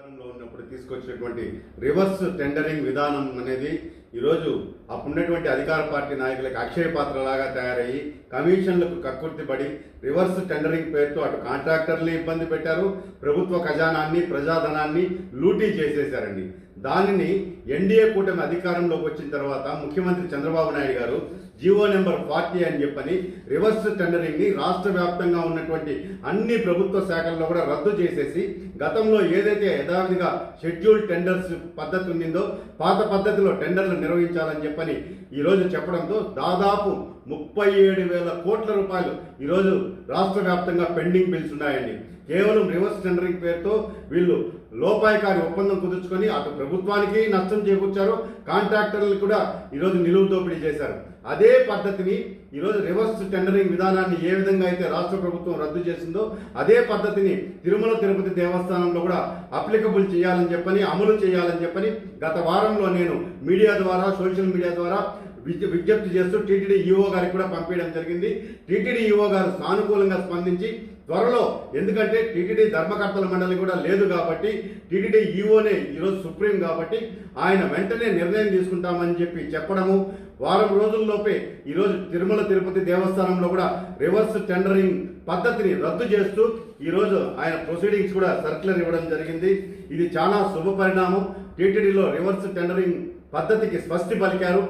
అధికారంలో ఉన్నప్పుడు తీసుకొచ్చినటువంటి రివర్స్ టెండరింగ్ విధానం అనేది ఈరోజు అప్పుడున్నటువంటి అధికార పార్టీ నాయకులకు అక్షయ పాత్రలాగా తయారయ్యి కమిషన్లకు కక్కుర్తిపడి రివర్స్ టెండరింగ్ పేరుతో అటు కాంట్రాక్టర్లు ఇబ్బంది పెట్టారు ప్రభుత్వ ఖజానాన్ని ప్రజాధనాన్ని లూటీ చేసేశారండి. దానిని ఎన్డీఏ కూటమి అధికారంలోకి వచ్చిన తర్వాత ముఖ్యమంత్రి చంద్రబాబు నాయుడు గారు జీవో నెంబర్ ఫార్టీ అని చెప్పని రివర్స్ టెండరింగ్ని రాష్ట్ర వ్యాప్తంగా ఉన్నటువంటి అన్ని ప్రభుత్వ శాఖల్లో కూడా రద్దు చేసేసి గతంలో ఏదైతే యథావిధిగా షెడ్యూల్ టెండర్స్ పద్ధతి ఉండిందో పాత పద్ధతిలో టెండర్లు నిర్వహించాలని చెప్పని ఈరోజు చెప్పడంతో దాదాపు ముప్పై ఏడు వేల కోట్ల రూపాయలు ఈరోజు రాష్ట్ర వ్యాప్తంగా పెండింగ్ బిల్స్ ఉన్నాయండి. కేవలం రివర్స్ టెండరింగ్ పేరుతో వీళ్ళు లోపాయకారి ఒప్పందం కుదుర్చుకొని అటు ప్రభుత్వానికి నష్టం చేకూర్చారు. కాంట్రాక్టర్లు కూడా ఈరోజు నిలువు దోపిడీ చేశారు. అదే పద్ధతిని ఈరోజు రివర్స్ టెండరింగ్ విధానాన్ని ఏ విధంగా అయితే రాష్ట్ర ప్రభుత్వం రద్దు చేసిందో అదే పద్ధతిని తిరుమల తిరుపతి దేవస్థానంలో కూడా అప్లికబుల్ చేయాలని చెప్పని అమలు చేయాలని చెప్పని గత వారంలో నేను మీడియా ద్వారా సోషల్ మీడియా ద్వారా విజ్ఞప్తి చేస్తూ టీటీడీ ఈఓ గారికి కూడా పంపించడం జరిగింది. టీటీడీ ఈఓ గారు సానుకూలంగా స్పందించి త్వరలో. ఎందుకంటే టీటీడీ ధర్మకర్తల మండలి కూడా లేదు కాబట్టి టీటీడీ ఈఓనే ఈరోజు సుప్రీం కాబట్టి ఆయన వెంటనే నిర్ణయం తీసుకుంటామని చెప్పి చెప్పడము. వారం రోజుల్లోపే ఈరోజు తిరుమల తిరుపతి దేవస్థానంలో కూడా రివర్స్ టెండరింగ్ పద్ధతిని రద్దు చేస్తూ ఈరోజు ఆయన ప్రొసీడింగ్స్ కూడా సర్క్యులర్ ఇవ్వడం జరిగింది. ఇది చాలా శుభ పరిణామం టీటీడీలో రివర్స్ టెండరింగ్ పద్ధతికి స్పష్టి పలికారు.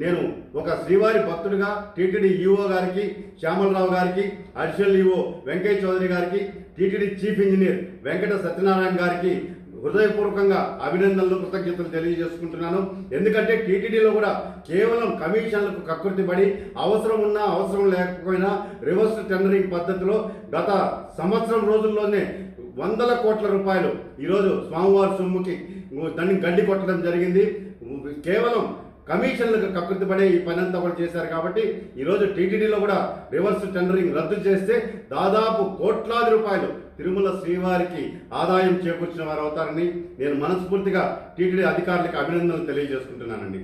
నేను ఒక శ్రీవారి భక్తుడిగా టీటీడీ ఈఓ గారికి శ్యామలరావు గారికి అడిషనల్ ఈఓ వెంకయ్య చౌదరి గారికి TTD chief engineer Venkata Satyanarayana గారికి హృదయపూర్వకంగా అభినందనలు కృతజ్ఞతలు తెలియజేసుకుంటున్నాను. ఎందుకంటే టీటీడీలో కూడా కేవలం కమిషన్లకు కకృతి పడి అవసరం ఉన్నా అవసరం లేకపోయినా రివర్స్ టెండరింగ్ పద్ధతిలో గత సంవత్సరం రోజుల్లోనే వందల కోట్ల రూపాయలు ఈరోజు స్వామివారి సొమ్ముకి దాన్ని గడ్డి కొట్టడం జరిగింది. కేవలం కమిషన్లకు కకృతి ఈ పని అంతా కూడా చేశారు కాబట్టి ఈరోజు టీటీడీలో కూడా రివర్స్ టెండరింగ్ రద్దు చేస్తే దాదాపు కోట్లాది రూపాయలు తిరుమల శ్రీవారికి ఆదాయం చేకూర్చిన వారు అవుతారని నేను మనస్ఫూర్తిగా టీటీడీ అధికారులకు అభినందనలు తెలియజేసుకుంటున్నానండి.